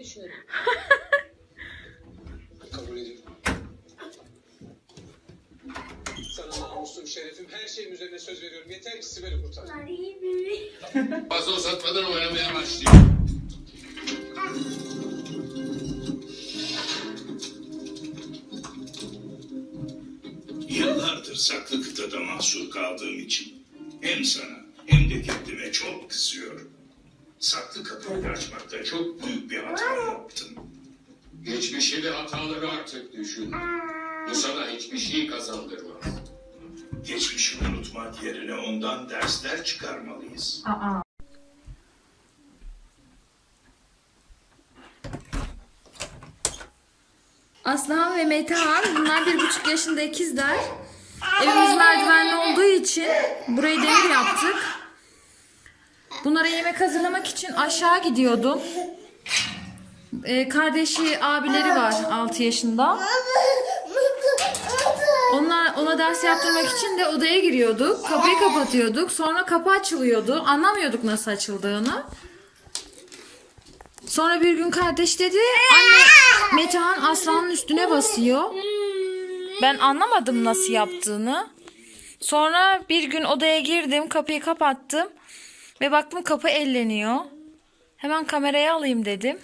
düşünürüm. Kabul ediyorum. Sana namusum, şerefim, her şeyim üzerine söz veriyorum. Yeter ki Sibel'i kurtar. Fazla uzatmadan oynamaya başlayayım. Yıllardır saklı kıtada mahsur kaldığım için hem sana hem de kendime çok kızıyorum. Saklı kapıyı açmakta çok büyük bir hata yaptım. Geçmişi ve hataları artık düşün. Bu sana hiçbir şey kazandırmaz. Geçmişi unutmak yerine ondan dersler çıkarmalıyız. Aslan ve Metehan bunlar bir buçuk yaşında ikizler. Evimiz merdivenli olduğu için burayı demir yaptık. Bunlara yemek hazırlamak için aşağı gidiyordum. Ee, kardeşi abileri var 6 yaşında. Onlar ona ders yaptırmak için de odaya giriyorduk. Kapıyı kapatıyorduk. Sonra kapı açılıyordu. Anlamıyorduk nasıl açıldığını. Sonra bir gün kardeş dedi anne Metehan Aslan'ın üstüne basıyor. Ben anlamadım nasıl yaptığını. Sonra bir gün odaya girdim kapıyı kapattım. Ve baktım kapı elleniyor. Hemen kameraya alayım dedim.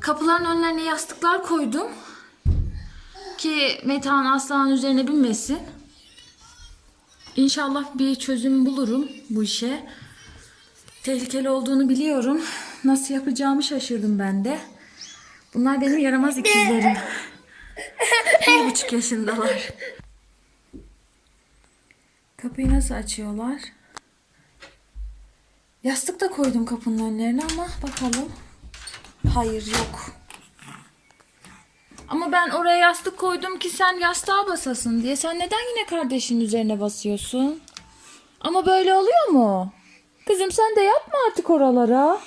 Kapıların önlerine yastıklar koydum. Ki Metehan Aslan'ın üzerine binmesin. İnşallah bir çözüm bulurum bu işe. Tehlikeli olduğunu biliyorum. Nasıl yapacağımı şaşırdım ben de. Bunlar benim yaramaz ikizlerim. Bir buçuk yaşındalar. Kapıyı nasıl açıyorlar? Yastık da koydum kapının önlerine ama bakalım. Hayır yok. Ama ben oraya yastık koydum ki sen yastığa basasın diye. Sen neden yine kardeşin üzerine basıyorsun? Ama böyle oluyor mu? Kızım sen de yapma artık oralara.